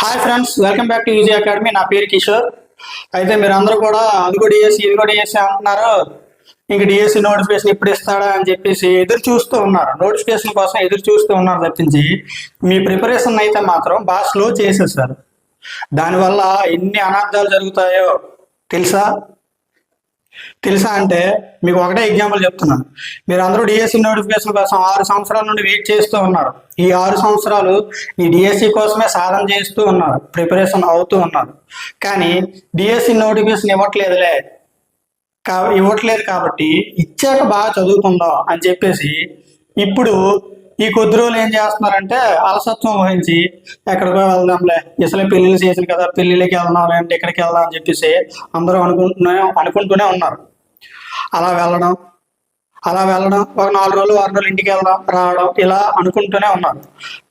Hi friends welcome back to UG academy నా పేరు కిషోర్. అయితే మీరు అందరూ కూడా అది కూడా డిఎస్సి ఇది కూడా డిఎస్సి అంటున్నారు. ఇంక డిఎస్సి నోటిఫికేషన్ ఎప్పుడు ఇస్తాడా అని చెప్పేసి ఎదురు చూస్తూ ఉన్నారు. నోటిఫికేషన్ కోసం ఎదురు చూస్తూ ఉన్నారు తప్పించి మీ ప్రిపరేషన్ అయితే మాత్రం బాగా స్లో చేసేసారు. దానివల్ల ఎన్ని అనార్థాలు జరుగుతాయో తెలుసా? తెలుసా అంటే మీకు ఒకటే ఎగ్జాంపుల్ చెప్తున్నాను మీరు అందరూ డిఎస్సి నోటిఫికేషన్ కోసం ఆరు సంవత్సరాల నుండి వెయిట్ చేస్తూ ఉన్నారు. ఈ ఆరు సంవత్సరాలు ఈ డిఎస్సి కోసమే సాధన చేస్తూ ఉన్నారు. ప్రిపరేషన్ అవుతూ ఉన్నారు. కానీ డిఎస్సి నోటిఫికేషన్ ఇవ్వట్లేదులే. కా ఇవ్వట్లేదు కాబట్టి ఇచ్చాక బాగా చదువుకుందాం అని చెప్పేసి ఇప్పుడు ఈ కొద్ది రోజులు ఏం చేస్తున్నారంటే అలసత్వం వహించి ఎక్కడికో వెళ్దాంలే. ఇసలు పెళ్ళిళ్ళు చేసిన కదా పెళ్ళిళ్ళకి వెళ్దాం లేదంటే ఎక్కడికి వెళ్దాం అని చెప్పేసి అందరూ అనుకుంటూనే అనుకుంటూనే ఉన్నారు. అలా వెళ్ళడం అలా వెళ్ళడం ఒక నాలుగు రోజులు వారం రోజులు ఇంటికి వెళ్దాం రావడం ఇలా అనుకుంటూనే ఉన్నారు.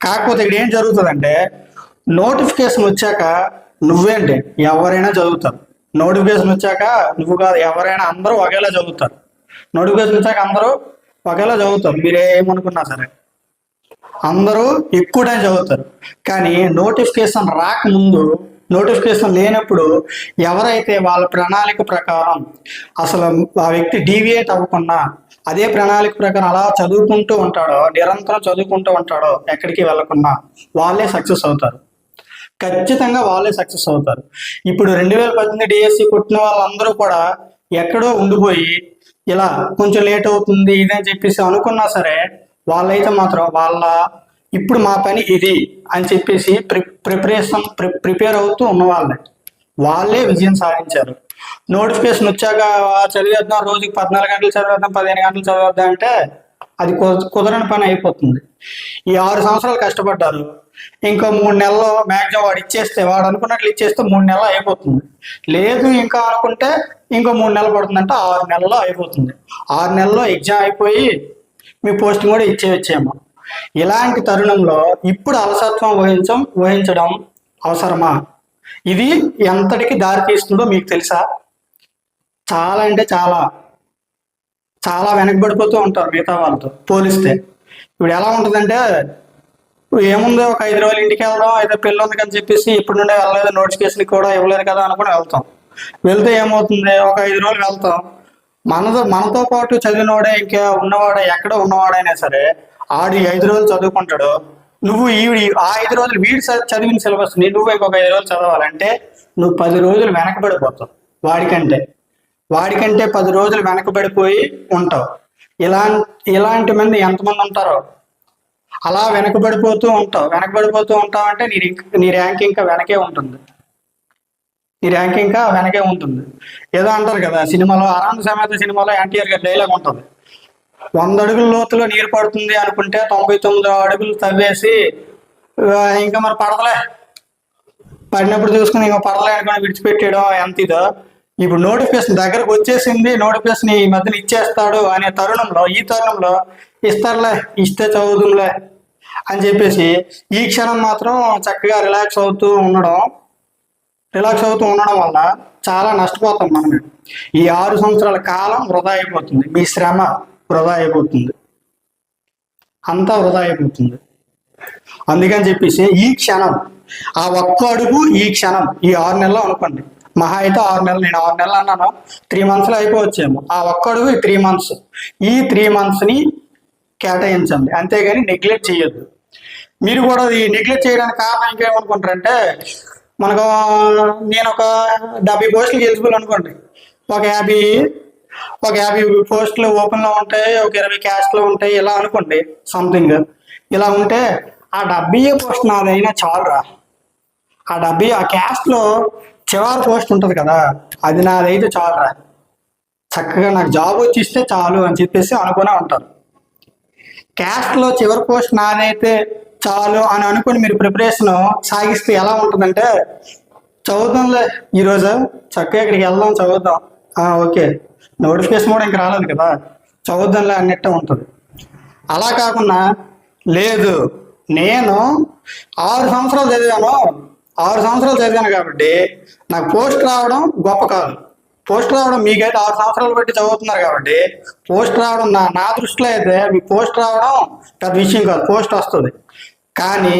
కాకపోతే ఇక్కడ ఏం జరుగుతుందంటే నోటిఫికేషన్ వచ్చాక నువ్వేంటి? ఎవరైనా చదువుతారు. నోటిఫికేషన్ వచ్చాక నువ్వు కాదు ఎవరైనా అందరూ ఒకేలా చదువుతారు. నోటిఫికేషన్ వచ్చాక అందరూ ఒకేలా చదువుతారు. మీరు ఏమనుకున్నా సరే. అందరూ ఎక్కువ టైం చదువుతారు. కానీ నోటిఫికేషన్ రాకముందు నోటిఫికేషన్ లేనప్పుడు ఎవరైతే వాళ్ళ ప్రణాళిక ప్రకారం అసలు ఆ వ్యక్తి డీవియేట్ అవ్వకుండా అదే ప్రణాళిక ప్రకారం అలా చదువుకుంటూ ఉంటాడో నిరంతరం చదువుకుంటూ ఉంటాడో ఎక్కడికి వెళ్ళకుండా వాళ్ళే సక్సెస్ అవుతారు. ఖచ్చితంగా వాళ్ళే సక్సెస్ అవుతారు. ఇప్పుడు రెండు వేల పద్దెనిమిది డిఎస్సి కొట్టిన వాళ్ళందరూ కూడా ఎక్కడో ఉండిపోయి ఇలా కొంచెం లేట్ అవుతుంది ఇదని చెప్పేసి అనుకున్నా సరే వాళ్ళైతే మాత్రం వాళ్ళ ఇప్పుడు మా పని ఇది అని చెప్పేసి ప్రి ప్రిపరేషన్ ప్రి ప్రిపేర్ అవుతూ ఉన్నవాళ్ళే వాళ్ళే. విజయం సాధించారు. నోటిఫికేషన్ వచ్చాక చదివేద్దాం రోజుకి పద్నాలుగు గంటలు చదివేద్దాం పదిహేను గంటలు చదివేద్దాం అంటే అది కుదరని పని అయిపోతుంది. ఈ ఆరు సంవత్సరాలు కష్టపడ్డారు. ఇంకో మూడు నెలల్లో మ్యాక్సిమం వాడు ఇచ్చేస్తే వాడు అనుకున్నట్లు ఇచ్చేస్తే మూడు నెలలు అయిపోతుంది. లేదు ఇంకా అనుకుంటే ఇంకో మూడు నెలలు పడుతుందంటే ఆరు నెలల్లో అయిపోతుంది. ఆరు నెలల్లో ఎగ్జామ్ అయిపోయి మీ పోస్టింగ్ కూడా ఇచ్చేయచ్చేమో. ఇలాంటి తరుణంలో ఇప్పుడు అలసత్వం వహించం వహించడం అవసరమా? ఇది ఎంతటికి దారి తీస్తుందో మీకు తెలుసా? చాలా అంటే చాలా. చాలా వెనకబడిపోతూ ఉంటారు మిగతా వాళ్ళతో పోలిస్తే. ఇప్పుడు ఎలా ఉంటుందంటే ఏముంది ఒక ఐదు రోజులు ఇంటికి వెళ్దాం అయితే పెళ్ళి ఉంది అని చెప్పేసి ఇప్పుడు నుండే వెళ్ళలేదు నోటిఫికేషన్ కూడా ఇవ్వలేదు కదా అనుకుని వెళ్తాం. వెళ్తే ఏమవుతుంది? ఒక ఐదు రోజులు వెళ్తాం. మనతో మనతో పాటు చదివినవాడే ఇంకా ఉన్నవాడే ఎక్కడ ఉన్నవాడైనా సరే ఆడు ఐదు రోజులు చదువుకుంటాడు. నువ్వు ఈ ఆ ఐదు రోజులు వీడి చదివిన సిలబస్ని నువ్వు ఇంకొక ఐదు రోజులు చదవాలంటే నువ్వు పది రోజులు వెనకబడిపోతావు వాడికంటే. వాడికంటే పది రోజులు వెనకబడిపోయి ఉంటావు. ఇలా ఇలాంటి మంది ఎంతమంది ఉంటారో అలా వెనకబడిపోతూ ఉంటావు. వెనకబడిపోతూ ఉంటావు అంటే నీ నీ ర్యాంక్ ఇంకా వెనకే ఉంటుంది. ఈ ర్యాంక్ ఇంకా వెనకే ఉంటుంది. ఏదో అంటారు కదా సినిమాలో ఆనంద సమేత సినిమాలో ఎన్టీఆర్ గారి డైలాగ్ ఉంటుంది. వంద అడుగుల లోతులో నీరు పడుతుంది అనుకుంటే తొంభై తొమ్మిది అడుగులు తవ్వేసి ఇంకా మరి పడతలే. పడినప్పుడు చూసుకుని ఇంకా పడలే అనుకుని విడిచిపెట్టేయడం ఎంత ఇదో. ఇప్పుడు నోటిఫికేషన్ దగ్గరకు వచ్చేసింది నోటిఫికేషన్ ఈ మధ్యన ఇచ్చేస్తాడు అనే తరుణంలో ఈ తరుణంలో ఇస్తారులే ఇస్తే చదువుతుంలే అని చెప్పేసి ఈ క్షణం మాత్రం చక్కగా రిలాక్స్ అవుతూ ఉండడం రిలాక్స్ అవుతూ ఉండడం వల్ల చాలా నష్టపోతాం మనం ఈ ఆరు సంవత్సరాల కాలం వృధా అయిపోతుంది. మీ శ్రమ వృధా అయిపోతుంది. అంతా వృధా అయిపోతుంది. అందుకని చెప్పేసి ఈ క్షణం ఆ ఒక్క అడుగు ఈ క్షణం ఈ ఆరు నెలలు అనుకోండి. మహా అయితే ఆరు నెలలు నేను ఆరు నెలలు అన్నాను. త్రీ మంత్స్లో అయిపోవచ్చేమో. ఆ ఒక్క అడుగు ఈ త్రీ మంత్స్. ఈ త్రీ మంత్స్ని కేటాయించండి. అంతేగాని నెగ్లెక్ట్ చేయొద్దు. మీరు కూడా ఈ నెగ్లెక్ట్ చేయడానికి కారణం ఇంకేమనుకుంటారంటే మనకు నేను ఒక డెబ్బై పోస్టులు ఎలిజిబుల్ అనుకోండి. ఒక యాభై ఒక యాభై పోస్టులు ఓపెన్లో ఉంటాయి ఒక ఇరవై క్యాస్ట్లో ఉంటాయి ఇలా అనుకోండి సంథింగ్ ఇలా ఉంటే ఆ డెబ్బై పోస్ట్ నాదైనా చాలురా. ఆ డెబ్బై ఆ క్యాస్ట్లో చివరి పోస్ట్ ఉంటుంది కదా అది నాదైతే చాలురా. చక్కగా నాకు జాబ్ వచ్చిస్తే చాలు అని చెప్పేసి అనుకునే ఉంటారు. క్యాస్ట్లో చివరి పోస్ట్ నాదైతే చాలు అని అనుకుని మీరు ప్రిపరేషన్ సాగిస్తే ఎలా ఉంటుందంటే చదువుతాంలే ఈరోజు. చక్కగా ఇక్కడికి వెళ్దాం చదువుదాం. ఓకే. నోటిఫికేషన్ కూడా ఇంక రాలేదు కదా. చదువుదాంలే అన్నట్టే ఉంటుంది. అలా కాకుండా లేదు. నేను ఆరు సంవత్సరాలు చదివాను. ఆరు సంవత్సరాలు చదివాను కాబట్టి నాకు పోస్ట్ రావడం గొప్ప కాదు. పోస్ట్ రావడం మీకైతే ఆరు సంవత్సరాలు బట్టి చదువుతున్నారు కాబట్టి పోస్ట్ రావడం నా నా దృష్టిలో అయితే మీ పోస్ట్ రావడం పెద్ద విషయం కాదు పోస్ట్ వస్తుంది. కానీ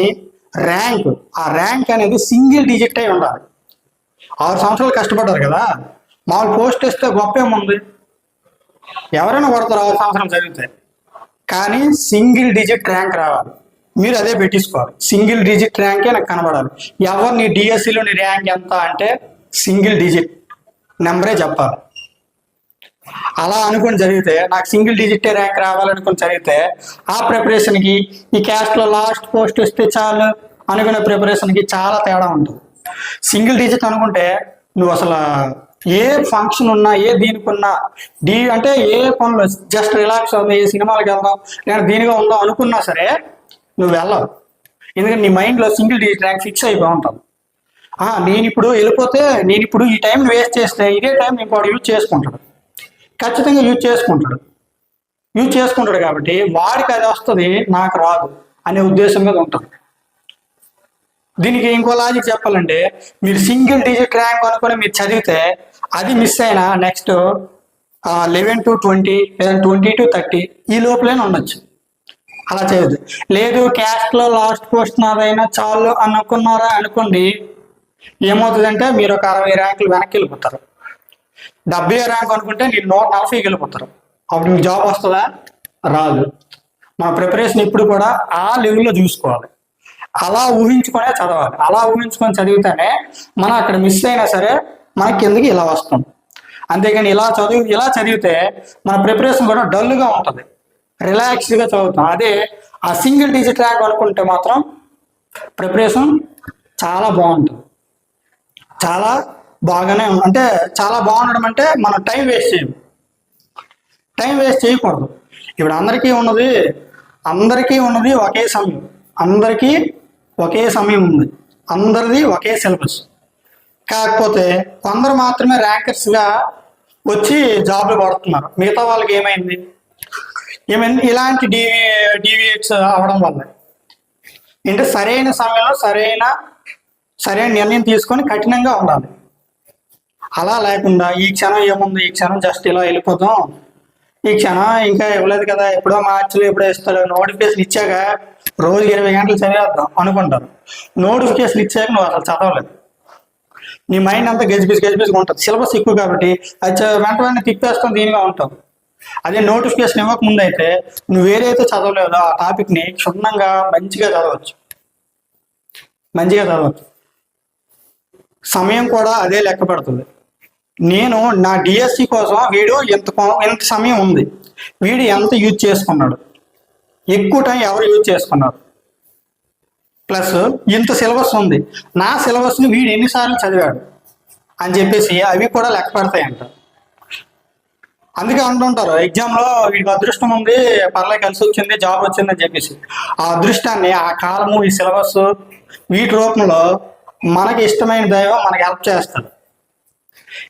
ర్యాంక్ ఆ ర్యాంక్ అనేది సింగిల్ డిజిట్ అయి ఉండాలి. ఆరు సంవత్సరాలు కష్టపడ్డారు కదా మామూలు పోస్ట్ ఇస్తే గొప్ప ఏముంది ఎవరైనా కొడతారు ఆరు సంవత్సరం చదివితే. కానీ సింగిల్ డిజిట్ ర్యాంక్ రావాలి. మీరు అదే పెట్టించుకోవాలి. సింగిల్ డిజిట్ ర్యాంకే నాకు కనబడాలి. ఎవరు నీ డిఎస్సిలో నీ ర్యాంక్ ఎంత అంటే సింగిల్ డిజిట్. నెంబరే చెప్పాలి. అలా అనుకుని జరిగితే నాకు సింగిల్ డిజిట్ ర్యాంక్ రావాలనుకుని జరిగితే ఆ ప్రిపరేషన్కి ఈ క్యాస్ట్లో లాస్ట్ పోస్ట్ వస్తే చాలు అనుకునే ప్రిపరేషన్కి చాలా తేడా ఉంటుంది. సింగిల్ డిజిట్ అనుకుంటే నువ్వు అసలు ఏ ఫంక్షన్ ఉన్నా ఏ దీనికి ఉన్నా అంటే ఏ పనులు జస్ట్ రిలాక్స్ అవుతుంది ఏ సినిమాలకు వెళ్దాం లేదా దీనిగా ఉందాం అనుకున్నా సరే నువ్వు వెళ్ళవు. ఎందుకంటే నీ మైండ్లో సింగిల్ డిజిట్ ర్యాంక్ ఫిక్స్ అయిపోయి ఉంటుంది. నేను ఇప్పుడు వెళ్ళిపోతే నేను ఇప్పుడు ఈ టైం వేస్ట్ చేస్తే ఇదే టైం ఇంకోటి యూజ్ చేసుకుంటాడు. ఖచ్చితంగా యూజ్ చేసుకుంటాడు. యూజ్ చేసుకుంటాడు కాబట్టి వాడికి అది వస్తుంది నాకు రాదు అనే ఉద్దేశం మీద ఉంటుంది దీనికి ఇంకో లాజిక్ చెప్పాలంటే మీరు సింగిల్ డిజిట్ ర్యాంక్ అనుకుని మీరు చదివితే అది మిస్ అయినా నెక్స్ట్ లెవెన్ టు ట్వంటీ లేదా ట్వంటీ టు థర్టీ ఈ లోపలనే ఉండొచ్చు. అలా చేయొద్దు. లేదు క్యాస్ట్లో లాస్ట్ పోస్ట్ నాదైనా చాలు అనుకున్నారా అనుకోండి ఏమవుతుందంటే మీరు ఒక అరవై ర్యాంకులు వెనక్కి వెళ్ళిపోతారు. డెబ్బై ర్యాంక్ అనుకుంటే నేను నూట నలభైకి వెళ్ళిపోతారు. అప్పుడు మీకు జాబ్ వస్తుందా? రాదు. మన ప్రిపరేషన్ ఇప్పుడు కూడా ఆ లెవెల్లో చూసుకోవాలి. అలా ఊహించుకునే చదవాలి. అలా ఊహించుకొని చదివితేనే మనం అక్కడ మిస్ అయినా సరే మనకి కిందకి ఇలా వస్తుంది. అంతేగాని ఇలా చదువు ఇలా చదివితే మన ప్రిపరేషన్ కూడా డల్గా ఉంటుంది. రిలాక్స్డ్గా చదువుతాం. అదే ఆ సింగిల్ డిజిట్ ర్యాంక్ అనుకుంటే మాత్రం ప్రిపరేషన్ చాలా బాగుంటుంది. చాలా బాగానే ఉంది. అంటే చాలా బాగుండడం అంటే మనం టైం వేస్ట్ చేయం. టైం వేస్ట్ చేయకూడదు. ఇప్పుడు అందరికీ ఉన్నది అందరికీ ఉన్నది ఒకే సమయం. అందరికీ ఒకే సమయం ఉంది. అందరిది ఒకే సిలబస్. కాకపోతే కొందరు మాత్రమే ర్యాంకర్స్గా వచ్చి జాబ్లు పడుతున్నారు మిగతా వాళ్ళకి ఏమైంది? ఏమైంది? ఇలాంటి డివి డివియేట్స్ అవడం వల్ల. అంటే సరైన సమయంలో సరైన సరైన నిర్ణయం తీసుకొని కఠినంగా ఉండాలి. అలా లేకుండా ఈ క్షణం ఏముంది? ఈ క్షణం జస్ట్ ఇలా వెళ్ళిపోతాం. ఈ క్షణం ఇంకా ఇవ్వలేదు కదా. ఎప్పుడో మార్చిలో ఎప్పుడో ఇస్తాడు నోటిఫికేషన్ ఇచ్చాక రోజు ఇరవై గంటలు చదివేద్దాం అనుకుంటారు. నోటిఫికేషన్ ఇచ్చాక నువ్వు అసలు చదవలేదు. నీ మైండ్ అంతా గజిబిజ్ గజిబిజ్గా ఉంటుంది. సిలబస్ ఎక్కువ కాబట్టి అది చ- వెంట వెంటనే తిప్పేస్తాం దీనిగా ఉంటాం. అదే నోటిఫికేషన్ ఇవ్వక ముందు అయితే నువ్వు ఏదైతే చదవలేదో ఆ టాపిక్ని క్షుణ్ణంగా మంచిగా చదవచ్చు. మంచిగా చదవచ్చు. సమయం కూడా అదే లెక్క పెడుతుంది. నేను నా డిఎస్సి కోసం వీడు ఎంత కొ- ఎంత సమయం ఉంది వీడు ఎంత యూజ్ చేసుకున్నాడు ఎక్కువ టైం ఎవరు యూజ్ చేసుకున్నారు. ప్లస్ ఇంత సిలబస్ ఉంది నా సిలబస్ని వీడు ఎన్నిసార్లు చదివాడు అని చెప్పేసి అవి కూడా లెక్క పెడతాయంట. అందుకే అంటుంటారు ఎగ్జామ్లో వీడికి అదృష్టం ఉంది పర్లే కలిసి వచ్చింది జాబ్ వచ్చింది అని చెప్పేసి. ఆ అదృష్టాన్ని ఆ కాలము ఈ సిలబస్ వీటి రూపంలో మనకి ఇష్టమైన దైవం మనకి హెల్ప్ చేస్తాడు.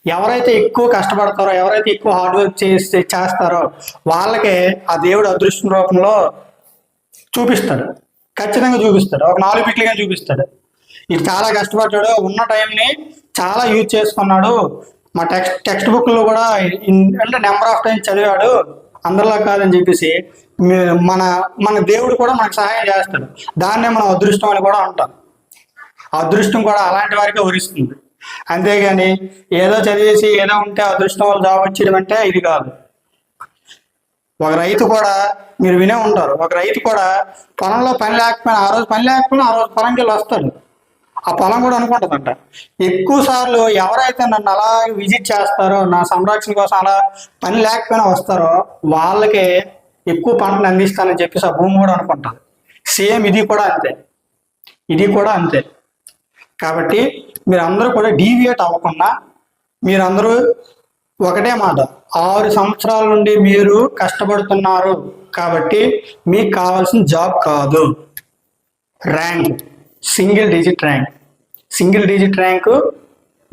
ఎవరైతే ఎక్కువ కష్టపడతారో ఎవరైతే ఎక్కువ హార్డ్ వర్క్ చేస్తే చేస్తారో వాళ్ళకే ఆ దేవుడు అదృష్టం రూపంలో చూపిస్తాడు. ఖచ్చితంగా చూపిస్తాడు. ఒక నాలుగు పిట్లుగా చూపిస్తాడు. ఇది చాలా కష్టపడ్డాడు. ఉన్న టైంని చాలా యూజ్ చేసుకున్నాడు. మా టెక్స్ట్ టెక్స్ట్ బుక్లో కూడా అంటే నెంబర్ ఆఫ్ టైమ్స్ చదివాడు. అందరిలా కాదని చెప్పేసి మన మన దేవుడు కూడా మనకు సహాయం చేస్తాడు. దాన్నే మనం అదృష్టం అని కూడా అంటాం. అదృష్టం కూడా అలాంటి వారికే వరిస్తుంది అంతేగాని ఏదో చదివేసి ఏదో ఉంటే అదృష్టం వల్ల జాబ్ వచ్చేయడం అంటే ఇది కాదు. ఒక రైతు కూడా మీరు వినే ఉంటారు. ఒక రైతు కూడా పొలంలో పని లేకపోయినా ఆ రోజు పని లేకపోయినా ఆ రోజు పొలంకి వెళ్ళి వస్తాడు. ఆ పొలం కూడా అనుకుంటుందంట. ఎక్కువ సార్లు ఎవరైతే నన్ను అలా విజిట్ చేస్తారో నా సంరక్షణ కోసం అలా పని లేకపోయినా వస్తారో వాళ్ళకే ఎక్కువ పంటను అందిస్తానని చెప్పేసి ఆ భూమి కూడా అనుకుంటాను సేమ్ ఇది కూడా అంతే. ఇది కూడా అంతే. కాబట్టి మీరందరూ కూడా డీవియేట్ అవ్వకుండా మీరందరూ ఒకటే మాట. ఆరు సంవత్సరాల నుండి మీరు కష్టపడుతున్నారు కాబట్టి మీకు కావాల్సిన జాబ్ కాదు. Rank. Single digit rank. Single digit rank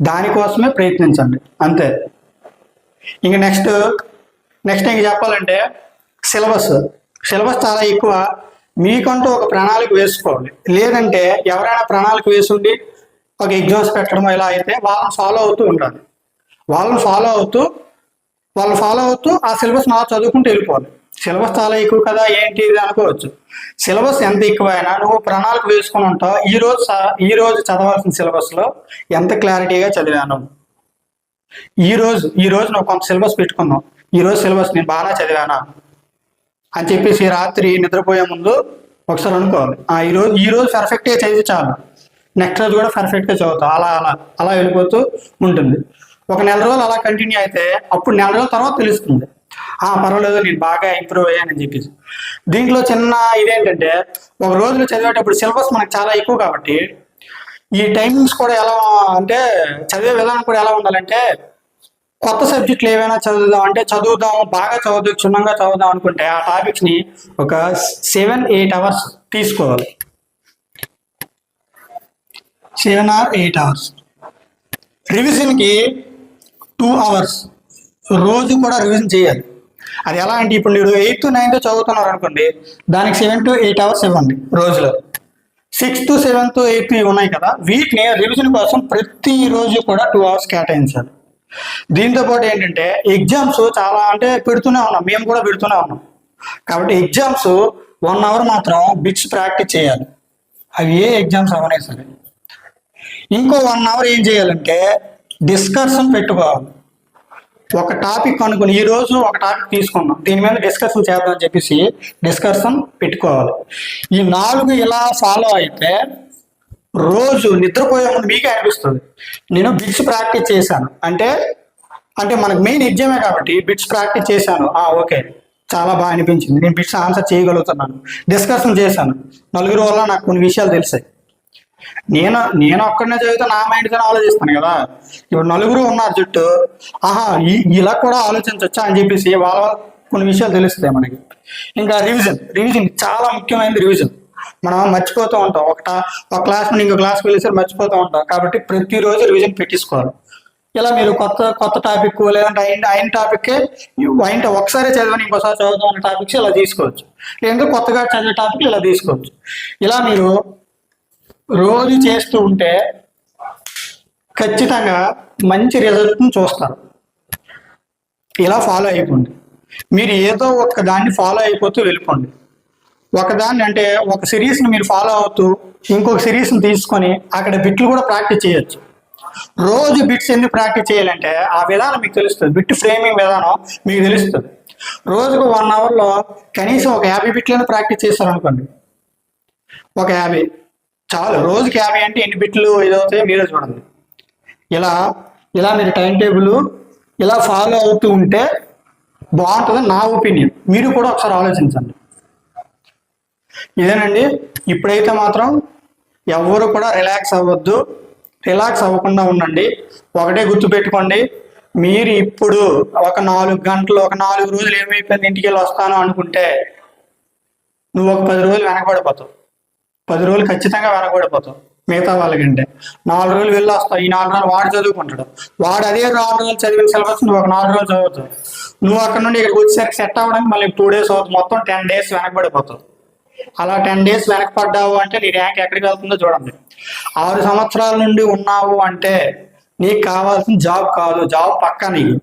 దానికోసమే ప్రయత్నించండి. అంతే. ఇంక నెక్స్ట్ నెక్స్ట్ ఇంక చెప్పాలంటే సిలబస్. సిలబస్ చాలా ఎక్కువ. మీకంటూ ఒక ప్రణాళిక వేసుకోవాలి. లేదంటే ఎవరైనా ప్రణాళిక వేసుండి ఒక ఎగ్జామ్స్ పెట్టడం ఇలా అయితే వాళ్ళని ఫాలో అవుతూ ఉండాలి. వాళ్ళని ఫాలో అవుతూ వాళ్ళు ఫాలో అవుతూ ఆ సిలబస్ నా చదువుకుంటూ వెళ్ళిపోవాలి. సిలబస్ చాలా ఎక్కువ కదా ఏంటి ఇది అనుకోవచ్చు. సిలబస్ ఎంత ఎక్కువైనా నువ్వు ప్రణాళిక వేసుకుని ఉంటావు ఈ రోజు ఈ రోజు చదవాల్సిన సిలబస్లో ఎంత క్లారిటీగా చదివాను. ఈ రోజు ఈ రోజు నువ్వు కొంత సిలబస్ పెట్టుకున్నావు ఈ రోజు సిలబస్ నేను బాగా చదివానా? అని చెప్పేసి రాత్రి నిద్రపోయే ముందు ఒకసారి అనుకోవాలి. ఆ ఈ రోజు ఈ రోజు పర్ఫెక్ట్గా చదివి చాలు. నెక్స్ట్ రోజు కూడా పర్ఫెక్ట్గా చదువుతావు అలా అలా అలా వెళ్ళిపోతూ ఉంటుంది. ఒక నెల రోజులు అలా కంటిన్యూ అయితే అప్పుడు నెల రోజుల తర్వాత తెలుస్తుంది. ఆ పర్వాలేదు నేను బాగా ఇంప్రూవ్ అయ్యానని చెప్పేసి. దీంట్లో చిన్న ఇదేంటంటే ఒక రోజులో చదివేటప్పుడు సిలబస్ మనకు చాలా ఎక్కువ కాబట్టి ఈ టైమింగ్స్ కూడా ఎలా అంటే చదివే విధానం కూడా ఎలా ఉండాలంటే కొత్త సబ్జెక్టులు ఏవైనా చదువుదాం అంటే చదువుదాం బాగా చదువుదాం క్షుణ్ణంగా చదువుదాం అనుకుంటే ఆ టాపిక్స్ని ఒక సెవెన్ ఎయిట్ అవర్స్ తీసుకోవాలి. సెవెన్ ఆర్ ఎయిట్ అవర్స్ రివిజన్కి టూ అవర్స్ రోజు కూడా రివిజన్ చేయాలి. అది ఎలా అంటే ఇప్పుడు మీరు ఎయిత్ నైన్త్ చదువుతున్నారు అనుకోండి దానికి సెవెన్ టు ఎయిట్ అవర్స్ ఇవ్వండి రోజులో. సిక్స్త్ సెవెంత్ ఎయిత్ ఉన్నాయి కదా వీటిని రివిజన్ కోసం ప్రతిరోజు కూడా టూ అవర్స్ కేటాయించాలి. దీంతో పాటు ఏంటంటే ఎగ్జామ్స్ చాలా అంటే పెడుతూనే ఉన్నాం మేము కూడా పెడుతూనే ఉన్నాం. కాబట్టి ఎగ్జామ్స్ వన్ అవర్ మాత్రం బిట్స్ ప్రాక్టీస్ చేయాలి. అవి ఏ ఎగ్జామ్స్ అవనే సరే. ఇంకో వన్ అవర్ ఏం చేయాలంటే డిస్కషన్ పెట్టుకోవాలి. ఒక టాపిక్ అనుకుని ఈ రోజు ఒక టాపిక్ తీసుకున్నాం దీని మీద డిస్కషన్ చేద్దాం అని చెప్పేసి డిస్కషన్ పెట్టుకోవాలి. ఈ నాలుగు ఇలా ఫాలో అయితే రోజు నిద్రపోయే ముందు మీకే అనిపిస్తుంది. నేను బిట్స్ ప్రాక్టీస్ చేశాను. అంటే అంటే మనకు మెయిన్ ఎగ్జామే కాబట్టి బిట్స్ ప్రాక్టీస్ చేశాను. ఆ ఓకే. చాలా బాగా అనిపించింది. నేను బిట్స్ ఆన్సర్ చేయగలుగుతున్నాను. డిస్కషన్ చేశాను. నలుగురు వల్ల నాకు కొన్ని విషయాలు తెలిసాయి. నేను నేను ఒక్కడనే చదివితే నా మైండ్గానే ఆలోచిస్తాను కదా. ఇప్పుడు నలుగురు ఉన్నారు జుట్టు. ఆహా ఇలా కూడా ఆలోచించవచ్చా అని చెప్పేసి వాళ్ళ కొన్ని విషయాలు తెలుస్తాయి మనకి. ఇంకా రివిజన్ రివిజన్ చాలా ముఖ్యమైనది రివిజన్ మనం మర్చిపోతూ ఉంటాం. ఒక ఒక క్లాస్ నుండి ఇంకో క్లాస్కి వెళ్ళేసరికి మర్చిపోతూ ఉంటాం. కాబట్టి ప్రతిరోజు రివిజన్ పెట్టించుకోవాలి ఇలా మీరు కొత్త కొత్త టాపిక్ లేదంటే అయిన అయిన టాపిక్ అయిన ఒకసారి చదవని ఇంకోసారి చదువుతాం అనే టాపిక్స్ ఇలా తీసుకోవచ్చు. లేదంటే కొత్తగా చదివే టాపిక్ ఇలా తీసుకోవచ్చు. ఇలా మీరు రోజు చేస్తూ ఉంటే ఖచ్చితంగా మంచి రిజల్ట్ని చూస్తారు. ఇలా ఫాలో అయిపోండి. మీరు ఏదో ఒక దాన్ని ఫాలో అయిపోతూ వెళ్ళిపోండి. ఒకదాన్ని అంటే ఒక సిరీస్ని మీరు ఫాలో అవుతూ ఇంకొక సిరీస్ని తీసుకొని అక్కడ బిట్లు కూడా ప్రాక్టీస్ చేయొచ్చు. రోజు బిట్స్ ఎందుకు ప్రాక్టీస్ చేయాలంటే ఆ విధానం మీకు తెలుస్తుంది. బిట్ ఫ్రేమింగ్ విధానం మీకు తెలుస్తుంది. రోజుకు వన్ అవర్లో కనీసం ఒక యాభై బిట్లను ప్రాక్టీస్ చేస్తారనుకోండి ఒక యాభై. చాలు రోజుకి యాభై అంటే ఎన్ని బిట్లు ఇదవుతాయో మీరే చూడండి. ఇలా ఇలా మీరు టైం టేబుల్ ఇలా ఫాలో అవుతూ ఉంటే బాగుంటుంది నా ఒపీనియన్. మీరు కూడా ఒకసారి ఆలోచించండి. ఇదేనండి ఇప్పుడైతే మాత్రం ఎవరు కూడా రిలాక్స్ అవ్వద్దు. రిలాక్స్ అవ్వకుండా ఉండండి. ఒకటే గుర్తుపెట్టుకోండి మీరు ఇప్పుడు ఒక నాలుగు గంటలు ఒక నాలుగు రోజులు ఏమైపోయింది ఇంటికి వెళ్ళి వస్తాను అనుకుంటే నువ్వు ఒక పది రోజులు వెనకబడిపోతావు. పది రోజులు ఖచ్చితంగా వెనకబడిపోతావు మిగతా వాళ్ళకంటే. నాలుగు రోజులు వెళ్ళి వస్తావు ఈ నాలుగు రోజులు వాడు చదువుకుంటాడు. వాడు అదే నాలుగు రోజులు చదివిన సిలబస్ నువ్వు ఒక నాలుగు రోజులు చదువుతావు. నువ్వు అక్కడ నుండి ఇక్కడికి వచ్చేసరికి సెట్ అవ్వడానికి మళ్ళీ టూ డేస్ అవుతుంది. మొత్తం టెన్ డేస్ వెనకబడిపోతావు. అలా టెన్ డేస్ వెనకపడ్డావు అంటే నీ ర్యాంక్ ఎక్కడికి వెళ్తుందో చూడండి. ఆరు సంవత్సరాల నుండి ఉన్నావు అంటే నీకు కావాల్సిన జాబ్ కాదు. జాబ్ పక్కా నీకు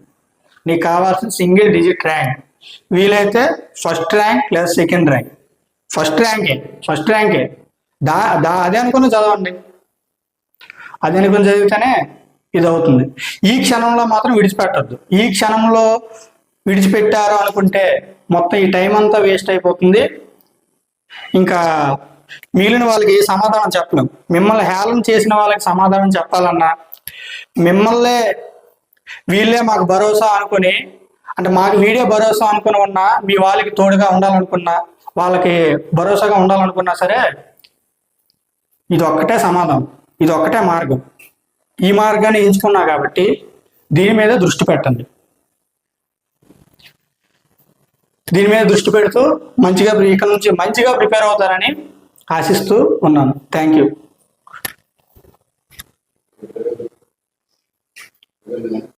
నీకు కావాల్సిన సింగిల్ డిజిట్ ర్యాంక్. వీలైతే ఫస్ట్ ర్యాంక్ లేదా సెకండ్ ర్యాంక్. ఫస్ట్ ర్యాంకే. ఫస్ట్ ర్యాంకే. దా దా అదే అనుకుని చదవండి. అది అనుకుని చదివితేనే ఇది అవుతుంది ఈ క్షణంలో మాత్రం విడిచిపెట్టద్దు. ఈ క్షణంలో విడిచిపెట్టారు అనుకుంటే మొత్తం ఈ టైం అంతా వేస్ట్ అయిపోతుంది. ఇంకా మిగిలిన వాళ్ళకి సమాధానం చెప్పలేము మిమ్మల్ని హేళన చేసిన వాళ్ళకి సమాధానం చెప్పాలన్నా మిమ్మల్నే వీళ్ళే మాకు భరోసా అనుకుని అంటే మాకు వీడియో భరోసా అనుకుని ఉన్నా మీ వాళ్ళకి తోడుగా ఉండాలనుకున్నా వాళ్ళకి భరోసాగా ఉండాలనుకున్నా సరే ఇది ఒక్కటే సమాధానం ఇది ఒక్కటే మార్గం. ఈ మార్గాన్ని ఎంచుకున్నా కాబట్టి దీని మీద దృష్టి పెట్టండి. దీని మీద దృష్టి పెడుతూ మంచిగా ఇక్కడ నుంచి మంచిగా ప్రిపేర్ అవుతారని ఆశిస్తూ ఉన్నాను. Thank you